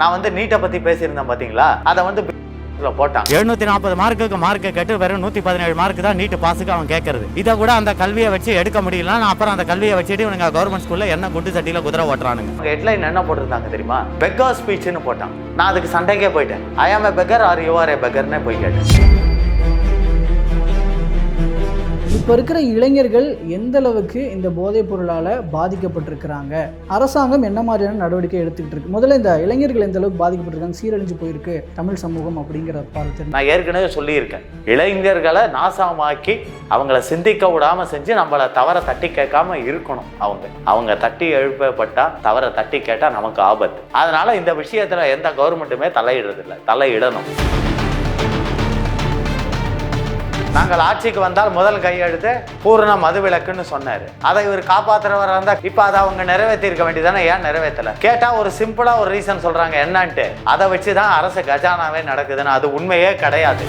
நான் வந்து நீட்டை பத்தி பேசியிருந்தேன் பாத்தீங்களா? அதை வந்து போட்டான். எழுநூத்தி நாற்பது மார்க்குக்கு மார்க்கை கேட்டு வெறும் நூத்தி பதினேழு மார்க் தான் நீட்டு பாஸுக்கு அவன் கேட்கறது இதை கூட அந்த கல்வியை வச்சு எடுக்க முடியலன்னா அப்புறம் அந்த கல்வியை வச்சுட்டு இவனுங்க கவர்மெண்ட் ஸ்கூல்ல என்ன குண்டு சட்டியில குதிரை ஓட்டுறானுங்க. ஹெட்லைன் என்ன போட்டிருந்தாங்க தெரியுமா? பெக்கர் ஸ்பீச்னு போட்டான். நான் அதுக்கு சண்டைக்கே போயிட்டேன். I am a beggar are you are a பெக்கர்னே போய் கேட்டேன். இப்போ இருக்கிற இளைஞர்கள் எந்த அளவுக்கு இந்த போதைப் பொருளால் பாதிக்கப்பட்டிருக்கிறாங்க? அரசாங்கம் என்ன மாதிரியான நடவடிக்கை எடுத்துக்கிட்டு இருக்கு முதல்ல இந்த இளைஞர்கள் எந்த அளவுக்கு பாதிக்கப்பட்டிருக்காங்க சீரழிஞ்சு போயிருக்கு தமிழ் சமூகம் அப்படிங்கிற பார்த்து நான் ஏற்கனவே சொல்லியிருக்கேன். இளைஞர்களை நாசமாக்கி அவங்கள சிந்திக்க விடாம செஞ்சு நம்மளை தவற தட்டி கேட்காம இருக்கணும் அவங்க. அவங்க தட்டி எழுப்பப்பட்டா தவற தட்டி கேட்டால் நமக்கு ஆபத்து. அதனால இந்த விஷயத்துல எந்த கவர்மெண்ட்டுமே தலையிடுறதில்ல. தலையிடணும். நாங்கள் ஆட்சிக்கு வந்தால் முதல் கையெழுத்து பூரண மதுவிலக்குன்னு சொன்னாரு. அதை இவர் காப்பாத்துறவரா இருந்தா இப்ப அதை அவங்க நிறைவேற்றி இருக்க வேண்டியதானே? ஏன் நிறைவேற்றல? கேட்டா ஒரு சிம்பிளா ஒரு ரீசன் சொல்றாங்க. என்னன்ட்டு? அதை வச்சு தான் அரசு கஜானாவே நடக்குதுன்னு. அது உண்மையே கிடையாது.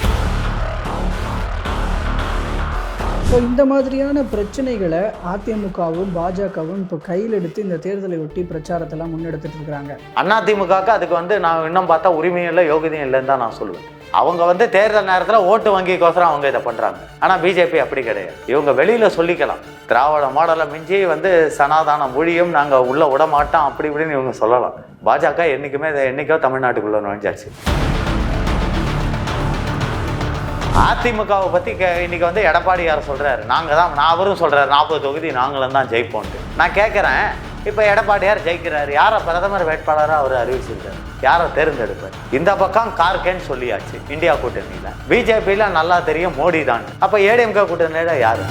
ஸோ இந்த மாதிரியான பிரச்சனைகளை அதிமுகவும் பாஜகவும் இப்போ கையில் எடுத்து இந்த தேர்தலை ஒட்டி பிரச்சாரத்தெல்லாம் முன்னெடுத்துட்டு இருக்கிறாங்க. அதிமுகவுக்கு அதுக்கு வந்து நான் இன்னும் பார்த்தா உரிமையும் இல்லை யோகியதையும் இல்லைன்னு தான் நான் சொல்லுவேன் அவங்க வந்து தேர்தல் நேரத்தில் ஓட்டு வங்கிக்கோசரம் அவங்க இதை பண்ணுறாங்க ஆனால் பிஜேபி அப்படி கிடையாது. இவங்க வெளியில் சொல்லிக்கலாம். திராவிட மாடலை மிஞ்சி வந்து சனாதான மொழியும் நாங்கள் உள்ளே விட மாட்டோம் அப்படி இப்படின்னு இவங்க சொல்லலாம். பாஜக என்றைக்குமே இதை என்றைக்கோ தமிழ்நாட்டுக்குள்ளே நுழைஞ்சாச்சு. அதிமுகவை பற்றி கே இன்னைக்கு வந்து எடப்பாடியார் சொல்கிறாரு நாங்கள் தான் நான் அவரும் சொல்கிறாரு நாற்பது தொகுதி நாங்களும் தான் ஜெயிப்போன்ட்டு நான் கேட்குறேன் இப்போ எடப்பாடியார் ஜெயிக்கிறார். யாரை பிரதமர் வேட்பாளராக அவர் அறிவிச்சிருக்காரு? யாரை தேர்ந்தெடுப்பார் இந்த பக்கம் கார்கேன்னு சொல்லியாச்சு இந்தியா கூட்டணியில். பிஜேபியில் நல்லா தெரியும் மோடி தான் அப்போ ஏடிஎம்கே கூட்டணியில் யாரு?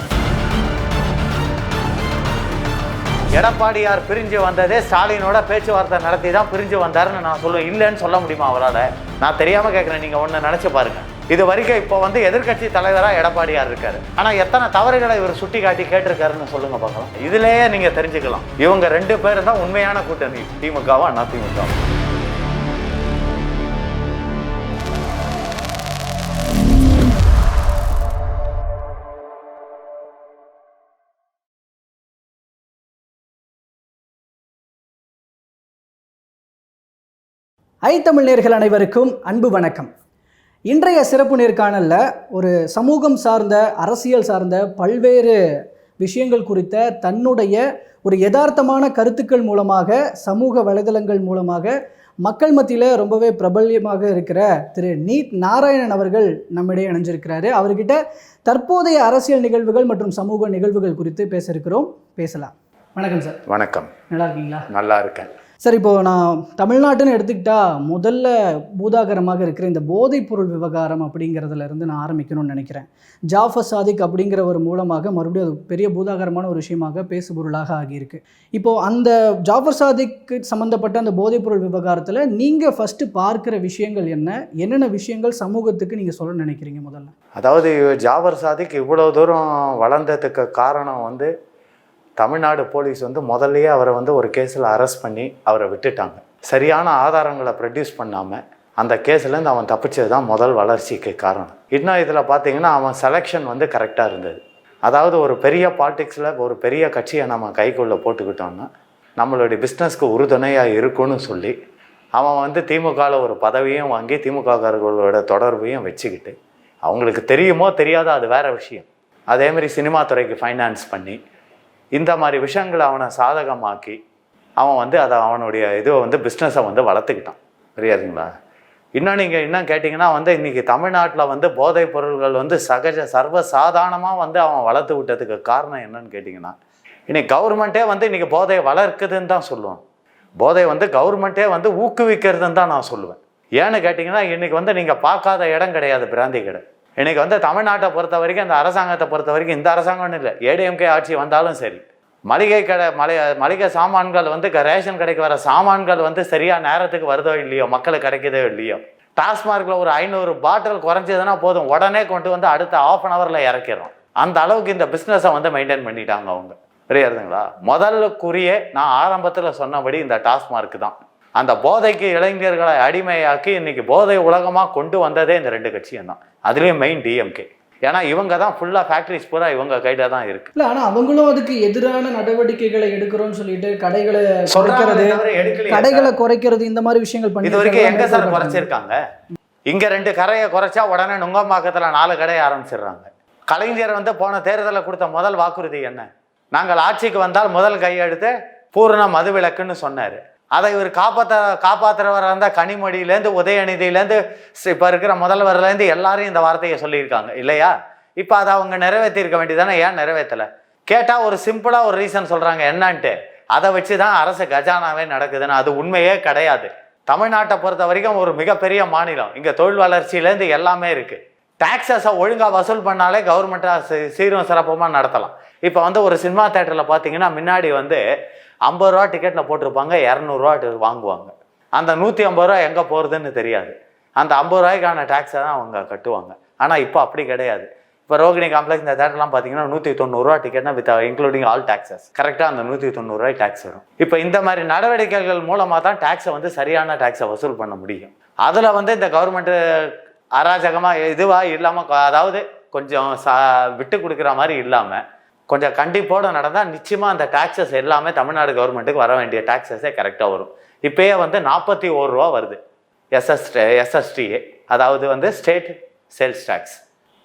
எடப்பாடியார் பிரிஞ்சு வந்ததே ஸ்டாலினோட பேச்சுவார்த்தை நடத்தி தான் பிரிஞ்சு வந்தாருன்னு நான் சொல்லுவேன் இல்லைன்னு சொல்ல முடியுமா அவரால்? நான் தெரியாமல் கேட்குறேன் நீங்கள் ஒன்று நினச்சி பாருங்க. இது வரைக்கும் இப்போ வந்து எதிர்க்கட்சி தலைவராக எடப்பாடியார் இருக்காரு. ஆனால் எத்தனை தவறுகளை இவர் சுட்டி காட்டி கேட்டிருக்காருன்னு சொல்லுங்க பார்க்கலாம். இதுலேயே நீங்கள் தெரிஞ்சுக்கலாம். இவங்க ரெண்டு பேரும் தான் உண்மையான கூட்டணி திமுகவும் அண்ணா ஐ தமிழ் நேர்கள் அனைவருக்கும் அன்பு வணக்கம். இன்றைய சிறப்பு நேர்காணலில் ஒரு சமூகம் சார்ந்த அரசியல் சார்ந்த பல்வேறு விஷயங்கள் குறித்த தன்னுடைய ஒரு யதார்த்தமான கருத்துக்கள் மூலமாக சமூக வலைதளங்கள் மூலமாக மக்கள் மத்தியில் ரொம்பவே பிரபல்யமாக இருக்கிற திரு நீட் நாராயணன் அவர்கள் நம்மிடையே இணைஞ்சிருக்கிறாரு. அவர்கிட்ட தற்போதைய அரசியல் நிகழ்வுகள் மற்றும் சமூக நிகழ்வுகள் குறித்து பேச இருக்கிறோம். பேசலாம். வணக்கம் சார். வணக்கம். நல்லா இருக்கீங்களா? நல்லா இருக்கேன். சார் இப்போது நான் தமிழ்நாட்டுன்னு எடுத்துக்கிட்டால் முதல்ல பூதாகரமாக இருக்கிற இந்த போதைப் பொருள் விவகாரம் அப்படிங்கிறதுல இருந்து நான் ஆரம்பிக்கணும்னு நினைக்கிறேன். ஜாஃபர் சாதிக் அப்படிங்கிற ஒரு மூலமாக மறுபடியும் அது பெரிய பூதாகரமான ஒரு விஷயமாக பேசுபொருளாக ஆகியிருக்கு. இப்போது அந்த ஜாஃபர் சாதிக்கு சம்மந்தப்பட்ட அந்த போதைப் பொருள் விவகாரத்தில் நீங்கள் ஃபஸ்ட்டு பார்க்குற விஷயங்கள் என்ன? என்னென்ன விஷயங்கள் சமூகத்துக்கு நீங்கள் சொல்ல நினைக்கிறீங்க முதல்ல? அதாவது ஜாஃபர் சாதிக் இவ்வளோ தூரம் வளர்ந்ததுக்கு காரணம் வந்து தமிழ்நாடு போலீஸ் வந்து முதல்லையே அவரை வந்து ஒரு கேஸில் அரெஸ்ட் பண்ணி அவரை விட்டுட்டாங்க. சரியான ஆதாரங்களை ப்ரொடியூஸ் பண்ணாமல் அந்த கேஸ்லேருந்து அவன் தப்பிச்சது தான் முதல் வளர்ச்சிக்கு காரணம். இன்னும் இதில் பார்த்தீங்கன்னா அவன் செலெக்ஷன் வந்து கரெக்டாக இருந்தது. அதாவது ஒரு பெரிய பாலிடிக்ஸில் ஒரு பெரிய கட்சியை நம்ம கைக்குள்ளே போட்டுக்கிட்டோம்னா நம்மளுடைய பிஸ்னஸ்க்கு உறுதுணையாக இருக்கும்னு சொல்லி அவன் வந்து திமுகவில் ஒரு பதவியும் வாங்கி திமுககாரர்களோட தொடர்பையும் வச்சுக்கிட்டு அவங்களுக்கு தெரியுமோ தெரியாதோ அது வேறு விஷயம். அதேமாரி சினிமா துறைக்கு ஃபைனான்ஸ் பண்ணி இந்த மாதிரி விஷயங்களை அவனை சாதகமாக்கி அவன் வந்து அதை அவனுடைய இதுவை வந்து பிஸ்னஸை வந்து வளர்த்துக்கிட்டான். புரியாதுங்களா? இன்னும் நீங்கள் இன்னும் கேட்டிங்கன்னா வந்து இன்றைக்கி தமிழ்நாட்டில் வந்து போதைப் பொருள்கள் வந்து சகஜ சர்வசாதாரணமாக வந்து அவன் வளர்த்து விட்டதுக்கு காரணம் என்னன்னு கேட்டிங்கன்னா இன்றைக்கி கவர்மெண்ட்டே வந்து இன்றைக்கி போதையை வளர்க்குதுன்னு தான் சொல்லுவோம் போதை வந்து கவர்மெண்ட்டே வந்து ஊக்குவிக்கிறதுன்னு தான் நான் சொல்லுவேன். ஏன்னு கேட்டிங்கன்னா இன்றைக்கி வந்து நீங்கள் பார்க்காத இடம் கிடையாது பிராந்தி கடை. எனக்கு வந்து தமிழ்நாட்டை பொறுத்த வரைக்கும் அந்த அரசாங்கத்தை பொறுத்த வரைக்கும் இந்த அரசாங்கம்னு இல்லை. ஏடிஎம்கே ஆட்சி வந்தாலும் சரி மளிகை கடை மலை மளிகை சாமான்கள் வந்து க- ரேஷன் கடைக்கு வர சாமான்கள் வந்து சரியாக நேரத்துக்கு வருதோ இல்லையோ மக்களுக்கு கிடைக்குதோ இல்லையோ டாஸ்மார்க்கில் ஒரு ஐநூறு பாட்டில் குறைஞ்சதுன்னா போதும். உடனே கொண்டு வந்து அடுத்த ஆஃப் அன் ஹவரில் இறக்கிறோம் அந்த அளவுக்கு இந்த பிஸ்னஸை வந்து மெயின்டைன் பண்ணிட்டாங்க அவங்க. புரியுதுங்களா? முதல்ல நான் ஆரம்பத்தில் சொன்னபடி இந்த டாஸ்மார்க் தான். அந்த போதைக்கு இளைஞர்களை அடிமையாக்கி இன்னைக்கு போதை உலகமாக கொண்டு வந்ததே இந்த ரெண்டு கட்சியும் தான் அதுலேயும் மெயின் டிஎம்கே ஏன்னா இவங்க தான் ஃபுல்லாக ஃபேக்ட்ரிஸ் பூரா இவங்க கையில் தான் இருக்கு. இல்ல ஆனா அவங்களும் அதுக்கு எதிரான நடவடிக்கைகளை எடுக்கிறோம்னு சொல்லிட்டு கடைகளை குறைக்கிறது கடைகளை குறைக்கிறது இந்த மாதிரி விஷயங்கள் பண்ணி இது வரைக்கும் எங்க சார் குறைச்சிருக்காங்க? இங்க ரெண்டு கரையை குறைச்சா உடனே நுங்கம்பாக்கத்துல நாலு கடையை ஆரம்பிச்சிடுறாங்க. கலைஞர் வந்து போன தேர்தலில் கொடுத்த முதல் வாக்குறுதி என்ன? நாங்கள் ஆட்சிக்கு வந்தால் முதல் கையெடுத்து பூரண மதுவிலக்குன்னு சொன்னார். அதை இவர் காப்பாற்ற காப்பாற்றுறவராக இருந்தால் கனிமொழியிலேருந்து உதயநிதியிலேருந்து இப்போ இருக்கிற முதல்வர்லேருந்து எல்லாரும் இந்த வார்த்தையை சொல்லியிருக்காங்க. இல்லையா? இப்போ அதை அவங்க நிறைவேற்றிருக்க வேண்டியதானே? ஏன் நிறைவேற்றலை? கேட்டால் ஒரு சிம்பிளாக ஒரு ரீசன் சொல்கிறாங்க என்னான்ட்டு. அதை வச்சு தான் அரசு கஜானாவே நடக்குதுன்னு. அது உண்மையே கிடையாது. தமிழ்நாட்டை பொறுத்த வரைக்கும் ஒரு மிகப்பெரிய மாநிலம். இங்கே தொழில் வளர்ச்சியிலேருந்து எல்லாமே இருக்குது டாக்ஸஸை ஒழுங்காக வசூல் பண்ணாலே கவர்மெண்ட்டாக சீரும் சிறப்புமாக நடத்தலாம். இப்போ வந்து ஒரு சினிமா தேட்டரில் பார்த்தீங்கன்னா முன்னாடி வந்து ஐம்பது ரூபா டிக்கெட்டில் போட்டிருப்பாங்க இரநூறுவா வாங்குவாங்க. அந்த நூற்றி ஐம்பது ரூபா எங்கே போகிறதுன்னு தெரியாது. அந்த ஐம்பது ரூபாய்க்கான டேக்ஸை தான் அவங்க கட்டுவாங்க. ஆனால் இப்போ அப்படி கிடையாது. இப்போ ரோகிணி காம்ப்ளெக்ஸ் இந்த தேட்டர்லாம் பார்த்தீங்கன்னா நூற்றி தொண்ணூறுரூவா டிக்கெட்னா வித் இன்க்ளூடிங் ஆல் டாக்ஸஸ் கரெக்டாக அந்த நூற்றி தொண்ணூறுரூவாய் டேக்ஸ் வரும். இப்போ இந்த மாதிரி நடவடிக்கைகள் மூலமாக தான் டேக்ஸை வந்து சரியான டேக்ஸை வசூல் பண்ண முடியும். அதில் வந்து இந்த கவர்மெண்ட்டு அராஜகமாக இதுவாக இல்லாமல் அதாவது கொஞ்சம் சா விட்டு கொடுக்குற மாதிரி இல்லாமல் கொஞ்சம் கண்டிப்போடு நடந்தால் நிச்சயமாக அந்த டாக்ஸஸ் எல்லாமே தமிழ்நாடு கவர்மெண்ட்டுக்கு வர வேண்டிய டாக்ஸஸே கரெக்டாக வரும். இப்போயே வந்து நாற்பத்தி ஒரு ரூபா வருது. எஸ்எஸ் எஸ்எஸ்டிஏ அதாவது வந்து ஸ்டேட் சேல்ஸ் டேக்ஸ்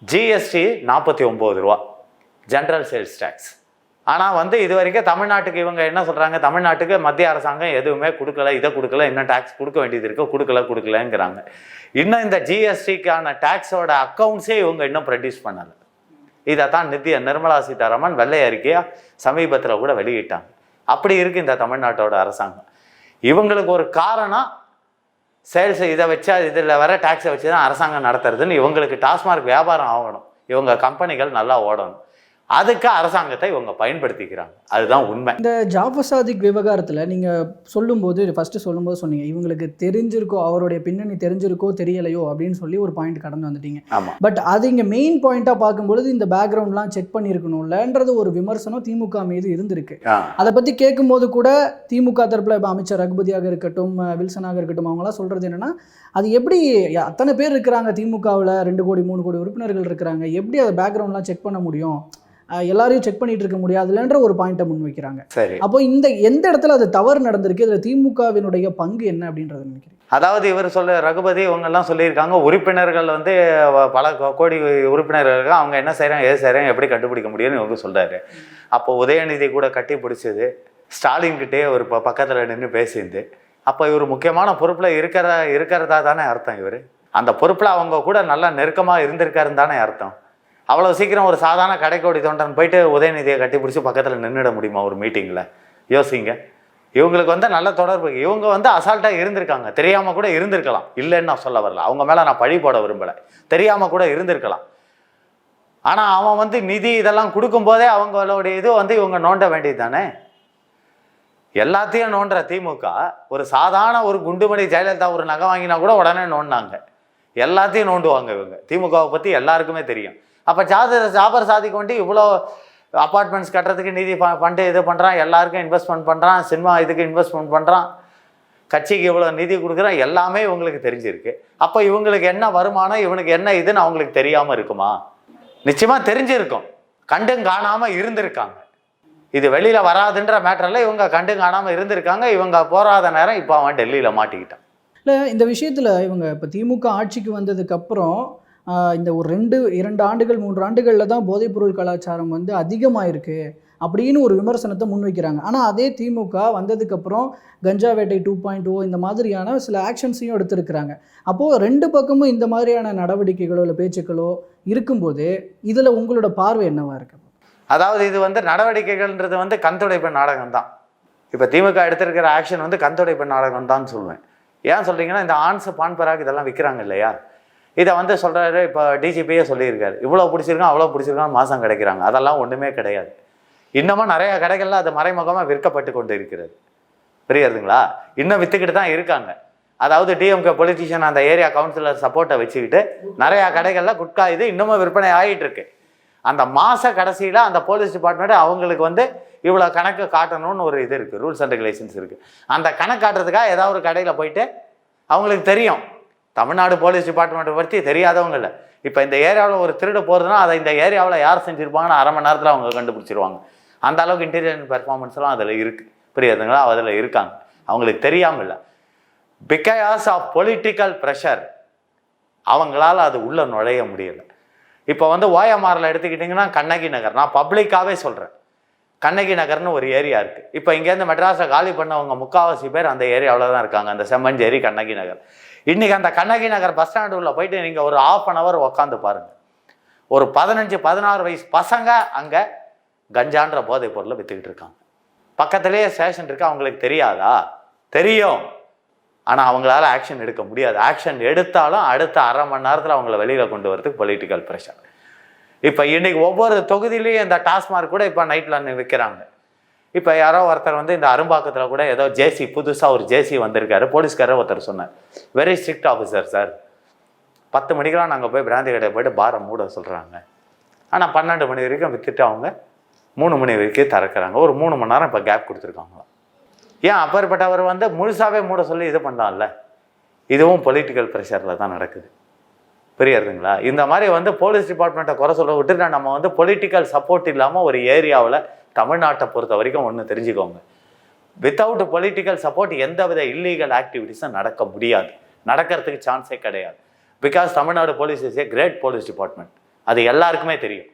ஜிஎஸ்டி நாற்பத்தி ஒம்பது ரூபா. ஜென்ரல் சேல்ஸ் டேக்ஸ் ஆனால் வந்து இது வரைக்கும் தமிழ்நாட்டுக்கு இவங்க என்ன சொல்கிறாங்க தமிழ்நாட்டுக்கு மத்திய அரசாங்கம் எதுவுமே கொடுக்கல இதை கொடுக்கல இன்னும் டேக்ஸ் கொடுக்க வேண்டியது இருக்கோ கொடுக்கல கொடுக்கலங்கிறாங்க. இன்னும் இந்த ஜிஎஸ்டிக்கான டேக்ஸோட அக்கௌண்ட்ஸே இவங்க இன்னும் ப்ரொடியூஸ் பண்ணலை. இதை தான் நித்திய நிர்மலா சீதாராமன் வெள்ளை அறிக்கையாக சமீபத்தில் கூட வெளியிட்டாங்க. அப்படி இருக்கு இந்த தமிழ்நாட்டோட அரசாங்கம். இவங்களுக்கு ஒரு காரணம் சேல்ஸ் இதை வச்சா இதில் வர டேக்ஸை வச்சு தான் அரசாங்கம் நடத்துறதுன்னு இவங்களுக்கு டாஸ்மார்க் வியாபாரம் ஆகணும். இவங்க கம்பெனிகள் நல்லா ஓடணும். அதுக்கு அரசாங்கத்தை இவங்க பயன்படுத்திக்கிறாங்க. அதுதான் உண்மை. இந்த ஜாஃபர் சாதிக் விவகாரத்தில் நீங்கள் சொல்லும்போது ஃபஸ்ட்டு சொல்லும்போது சொன்னீங்க இவங்களுக்கு தெரிஞ்சிருக்கோ அவருடைய பின்னணி தெரிஞ்சிருக்கோ தெரியலையோ அப்படின்னு சொல்லி ஒரு பாயிண்ட் கடந்து வந்துட்டீங்க. ஆமாம் பட் அது இங்கே மெயின் பாயிண்ட்டாக பார்க்கும்பொழுது இந்த பேக்ரவுண்ட்லாம் செக் பண்ணியிருக்கணும்லன்றது ஒரு விமர்சனம் திமுக மீது இருந்திருக்கு. அதை பற்றி கேட்கும்போது கூட திமுக தரப்பில் இப்போ அமைச்சர் ரகுபதியாக இருக்கட்டும் வில்சனாக இருக்கட்டும் அவங்களாம் சொல்கிறது என்னென்னா அது எப்படி அத்தனை பேர் இருக்கிறாங்க திமுகவில் ரெண்டு கோடி மூணு கோடி உறுப்பினர்கள் இருக்கிறாங்க எப்படி அதை பேக்ரவுண்ட்லாம் செக் பண்ண முடியும்? எல்லாரையும் செக் பண்ணிட்டு இருக்க முடியாதுலன்ற ஒரு பாயிண்ட்டை முன் வைக்கிறாங்க சரி. அப்போ இந்த எந்த இடத்துல அது தவறு நடந்திருக்கு இதில் திமுகவினுடைய பங்கு என்ன அப்படின்றத நினைக்கிறேன் அதாவது இவர் சொல்ல ரகுபதி இவங்கெல்லாம் சொல்லியிருக்காங்க உறுப்பினர்கள் வந்து பல கோடி உறுப்பினர்கள் இருக்காங்க அவங்க என்ன செய்கிறாங்க எது செய்கிறாங்க எப்படி கண்டுபிடிக்க முடியும்னு இவங்க சொல்றாரு. அப்போ உதயநிதி கூட கட்டி பிடிச்சது ஸ்டாலின் கிட்டே ஒரு ப பக்கத்தில் நின்று பேசியிருந்து அப்போ இவர் முக்கியமான பொறுப்பில் இருக்கிற இருக்கிறதா தானே அர்த்தம் இவர். அந்த பொறுப்பில் அவங்க கூட நல்லா நெருக்கமாக இருந்திருக்காருன்னு தானே அர்த்தம். அவ்வளோ சீக்கிரம் ஒரு சாதாரண கடைக்கோடி தொண்டன் போயிட்டு உதயநிதியை கட்டி பிடிச்சி பக்கத்தில் நின்றுட முடியுமா ஒரு மீட்டிங்கில் யோசிங்க. இவங்களுக்கு வந்து நல்ல தொடர்பு. இவங்க வந்து அசால்ட்டாக இருந்திருக்காங்க. தெரியாமல் கூட இருந்திருக்கலாம். இல்லைன்னு நான் சொல்ல வரல. அவங்க மேலே நான் பழி போட விரும்பலை. தெரியாமல் கூட இருந்திருக்கலாம். ஆனால் அவன் வந்து நிதி இதெல்லாம் கொடுக்கும்போதே அவங்களுடைய இது வந்து இவங்க நோண்ட வேண்டியது தானே எல்லாத்தையும் நோண்டுற திமுக ஒரு சாதாரண ஒரு குண்டுமணி ஜெயலலிதா ஒரு நகை வாங்கினா கூட உடனே நோண்டினாங்க. எல்லாத்தையும் நோண்டுவாங்க இவங்க. திமுகவை பற்றி எல்லாருக்குமே தெரியும். அப்போ ஜாத ஜாபர் சாதிக்கு வந்து இவ்வளோ அப்பார்ட்மெண்ட்ஸ் கட்டுறதுக்கு நிதி ஃபண்டு இது பண்ணுறான் எல்லாருக்கும் இன்வெஸ்ட்மெண்ட் பண்ணுறான் சினிமா இதுக்கு இன்வெஸ்ட்மெண்ட் பண்ணுறான் கட்சிக்கு இவ்வளோ நிதி கொடுக்குறான் எல்லாமே இவங்களுக்கு தெரிஞ்சிருக்கு. அப்போ இவங்களுக்கு என்ன வருமானம் இவனுக்கு என்ன இதுன்னு அவங்களுக்கு தெரியாமல் இருக்குமா? நிச்சயமாக தெரிஞ்சிருக்கும். கண்டும் காணாமல் இருந்திருக்காங்க. இது வெளியில் வராதுன்ற மேட்டரில் இவங்க கண்டும் காணாமல் இருந்திருக்காங்க இவங்க போராத நேரம் இப்போ அவன் டெல்லியில் மாட்டிக்கிட்டான். இல்லை இந்த விஷயத்தில் இவங்க இப்போ திமுக ஆட்சிக்கு வந்ததுக்கப்புறம் இந்த ஒரு ரெண்டு இரண்டு ஆண்டுகள் மூன்று ஆண்டுகளில் தான் போதைப்பொருள் கலாச்சாரம் வந்து அதிகமாயிருக்கு அப்படின்னு ஒரு விமர்சனத்தை முன்வைக்கிறாங்க. ஆனால் அதே திமுக வந்ததுக்கப்புறம் கஞ்சா வேட்டை டூ பாயிண்ட் ஓ இந்த மாதிரியான சில ஆக்ஷன்ஸையும் எடுத்திருக்கிறாங்க. அப்போது ரெண்டு பக்கமும் இந்த மாதிரியான நடவடிக்கைகளோ இல்லை பேச்சுக்களோ இருக்கும்போது இதில் உங்களோட பார்வை என்னவாக இருக்கு? அதாவது இது வந்து நடவடிக்கைகள்ன்றது வந்து கண்துடைப்பு நாடகம் தான். இப்போ திமுக எடுத்திருக்கிற ஆக்ஷன் வந்து கண்துடைப்பு நாடகம் தான் சொல்லுவேன் ஏன் சொல்கிறீங்கன்னா இந்த ஆன்ஸ் பான்பராக இதெல்லாம் விற்கிறாங்க இல்லையா? இதை வந்து சொல்கிறாரு இப்போ டிஜிபியே சொல்லியிருக்காரு. இவ்வளோ பிடிச்சிருக்கான் அவ்வளோ பிடிச்சிருக்கான் மாதம் கிடைக்கிறாங்க. அதெல்லாம் ஒன்றுமே கிடையாது. இன்னமும் நிறையா கடைகளில் அது மறைமுகமாக விற்கப்பட்டு கொண்டு இருக்கிறது புரியுதுங்களா? இன்னும் விற்றுக்கிட்டு தான் இருக்காங்க. அதாவது டிஎம்கே பொலிட்டிஷியன் அந்த ஏரியா கவுன்சிலர் சப்போர்ட்டை வச்சுக்கிட்டு நிறையா கடைகளில் குட்கா இது இன்னமும் விற்பனை ஆகிட்டு இருக்கு. அந்த மாத கடைசியில் அந்த போலீஸ் டிபார்ட்மெண்ட் அவங்களுக்கு வந்து இவ்வளோ கணக்கு காட்டணும்னு ஒரு இது இருக்குது ரூல்ஸ் அண்ட் ரெகுலேஷன்ஸ் இருக்குது அந்த கணக்கு காட்டுறதுக்காக ஏதாவது ஒரு கடையில் போயிட்டு அவங்களுக்கு தெரியும். தமிழ்நாடு போலீஸ் டிபார்ட்மெண்ட்டை பற்றி தெரியாதவங்க இல்லை. இப்போ இந்த ஏரியாவில் ஒரு திருடு போகிறதுனா அதை இந்த ஏரியாவில் யார் செஞ்சுருப்பாங்கன்னு அரை மணி நேரத்தில் அவங்க கண்டுபிடிச்சிருவாங்க. அந்த அளவுக்கு இன்டெலிஜென்ட் பெர்ஃபார்மன்ஸ்லாம் அதில் இருக்குது புரியுதுங்களா? அதில் இருக்காங்க. அவங்களுக்கு தெரியாமல் இல்லை. பிகாஸ் ஆஃப் பொலிட்டிக்கல் ப்ரெஷர் அவங்களால அது உள்ளே நுழைய முடியல. இப்போ வந்து ஓயமாரில் எடுத்துக்கிட்டிங்கன்னா கண்ணகி நகர். நான் பப்ளிக்காகவே சொல்கிறேன் கண்ணகி நகர்னு ஒரு ஏரியா இருக்குது இப்போ இங்கேருந்து மெட்ராஸை காலி பண்ணவங்க முக்காவாசி பேர் அந்த ஏரியாவில் தான் இருக்காங்க. அந்த செம்மஞ்சேரி கண்ணகி நகர். இன்றைக்கி அந்த கண்ணகி நகர் பஸ் ஸ்டாண்டு உள்ள போயிட்டு நீங்கள் ஒரு ஆஃப் அன் ஹவர் உக்காந்து பாருங்கள் ஒரு பதினஞ்சு பதினாறு வயசு பசங்க அங்கே கஞ்சான்ற போதைப் பொருளை விற்றுக்கிட்டு இருக்காங்க. பக்கத்துலேயே ஸ்டேஷன் இருக்குது அவங்களுக்கு தெரியாதா? தெரியும். ஆனால் அவங்களால ஆக்ஷன் எடுக்க முடியாது. ஆக்ஷன் எடுத்தாலும் அடுத்த அரை மணி நேரத்தில் அவங்கள வெளியில் கொண்டு வரதுக்கு பொலிட்டிக்கல் ப்ரெஷர் இப்போ இன்னைக்கு ஒவ்வொரு தொகுதியிலையும் இந்த டாஸ்மார்க் கூட இப்போ நைட்டில் விற்கிறாங்க இப்போ யாரோ ஒருத்தர் வந்து இந்த அரும்பாக்கத்தில் கூட ஏதோ ஜேசி புதுசாக ஒரு ஜேசி வந்திருக்காரு. போலீஸ்காரர் ஒருத்தர் சொன்னார். வெரி ஸ்ட்ரிக்ட் ஆஃபீஸர் சார் பத்து மணிக்கெலாம் நாங்கள் போய் பிராந்தி கடையை போயிட்டு பாரை மூட சொல்கிறாங்க ஆனால் பன்னெண்டு மணி வரைக்கும் விற்றுட்டு அவங்க மூணு மணி வரைக்கும் திறக்கிறாங்க. ஒரு மூணு மணி நேரம் இப்போ கேப் கொடுத்துருக்காங்களாம். ஏன் அப்பேற்பட்டவர் வந்து முழுசாகவே மூட சொல்லி இது பண்ணலாம்ல இதுவும் பொலிட்டிக்கல் ப்ரெஷரில் தான் நடக்குது. புரியுறதுங்களா? இந்த மாதிரி வந்து போலீஸ் டிபார்ட்மெண்ட்டை குறை சொல்ல விட்டுட்டு நம்ம வந்து பொலிட்டிக்கல் சப்போர்ட் இல்லாமல் ஒரு ஏரியாவில் தமிழ்நாட்டை பொறுத்த வரைக்கும் ஒன்று தெரிஞ்சுக்கோங்க. வித்தவுட் பொலிட்டிக்கல் சப்போர்ட் எந்தவித இல்லீகல் ஆக்டிவிட்டீஸும் நடக்க முடியாது. நடக்கிறதுக்கு சான்ஸே கிடையாது. Because Tamil Nadu police is a great police department அது எல்லாருக்குமே தெரியும்.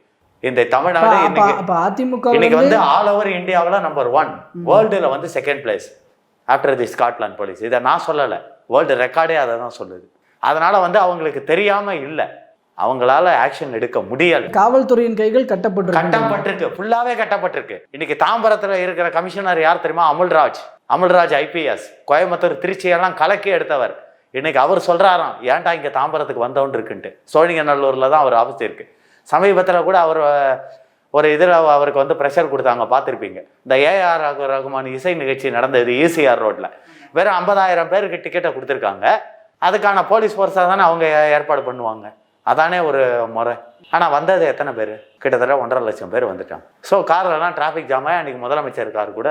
இந்த தமிழ்நாடு இன்னைக்கு இன்னைக்கு வந்து ஆல் ஓவர் இந்தியாவில் நம்பர் ஒன் வேர்ல்டுல வந்து second place after the Scotland police இதை நான் சொல்லலை. வேர்ல்டு ரெக்கார்டே அதை தான் சொல்லுது. அதனால வந்து அவங்களுக்கு தெரியாம இல்லை. அவங்களால ஆக்ஷன் எடுக்க முடியல. காவல்துறையின் கைகள் கட்டப்பட்டிருக்கு கட்டப்பட்டிருக்கு. ஃபுல்லாவே கட்டப்பட்டிருக்கு. இன்னைக்கு தாம்பரத்துல இருக்கிற கமிஷனர் யார் தெரியுமா? அமுல்ராஜ். அமுல்ராஜ் ஐபிஎஸ் கோயம்புத்தூர் திருச்சியெல்லாம் கலக்கி எடுத்தவர். இன்னைக்கு அவர் சொல்றாராம் ஏன்டா இங்க தாம்பரத்துக்கு வந்தவன் இருக்குன்ட்டு? சோழிங்கநல்லூர்ல தான் அவர் ஆஃபீஸ் இருக்கு. சமீபத்தில் கூட அவர் ஒரு இதில் அவருக்கு வந்து ப்ரெஷர் கொடுத்தாங்க பார்த்துருப்பீங்க. இந்த ஏஆர் ரகுமான் இசை நிகழ்ச்சி நடந்தது ஈசிஆர் ரோட்டில் வெறும் ஐம்பதாயிரம் பேருக்கு டிக்கெட்டை கொடுத்துருக்காங்க. அதுக்கான போலீஸ் ஃபோர்ஸாக தானே அவங்க ஏற்பாடு பண்ணுவாங்க. அதானே ஒரு முறை. ஆனால் வந்தது எத்தனை பேர்? கிட்டத்தட்ட ஒன்றரை லட்சம் பேர் வந்துட்டாங்க. ஸோ கார்லலாம் டிராஃபிக் ஜாமாக அன்றைக்கி முதலமைச்சர் கார் கூட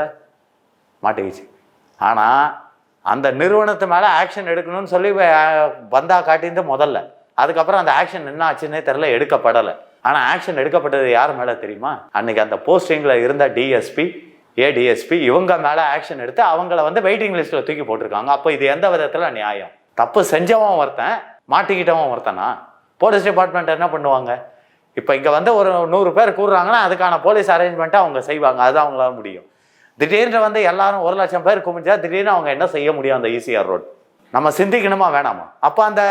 மாட்டிக்கிச்சு. ஆனால் அந்த நிறுவனத்து மேலே ஆக்ஷன் எடுக்கணும்னு சொல்லி வந்தா பந்தா காட்டிந்து முதல்ல. அதுக்கப்புறம் அந்த ஆக்ஷன் என்ன ஆச்சுன்னே தெரில எடுக்கப்படலை. ஆனால் ஆக்ஷன் எடுக்கப்பட்டது யார் மேலே தெரியுமா? அன்றைக்கி அந்த போஸ்டிங்கில் இருந்த டிஎஸ்பி ஏடிஎஸ்பி இவங்க மேலே ஆக்ஷன் எடுத்து அவங்கள வந்து வெயிட்டிங் லிஸ்ட்டில் தூக்கி போட்டிருக்காங்க. அப்போ இது எந்த விதத்தில் நியாயம்? தப்பு செஞ்சவன் ஒருத்தன் மாட்டிக்கிட்டவன் ஒருத்தனா? போலீஸ் டிபார்ட்மெண்ட் என்ன பண்ணுவாங்க? இப்போ இங்கே வந்து ஒரு நூறு பேர் கூடுறாங்கன்னா அதுக்கான போலீஸ் அரேஞ்ச்மெண்ட்டை அவங்க செய்வாங்க. அது அவங்களால முடியும். திடீர்னு வந்து எல்லாரும் ஒரு லட்சம் பேர் குமிஞ்சா திடீர்னு அவங்க என்ன செய்ய முடியும் அந்த ஈசிஆர் ரோட் நம்ம சிந்திக்கணுமா வேணாமா? அப்போ அந்த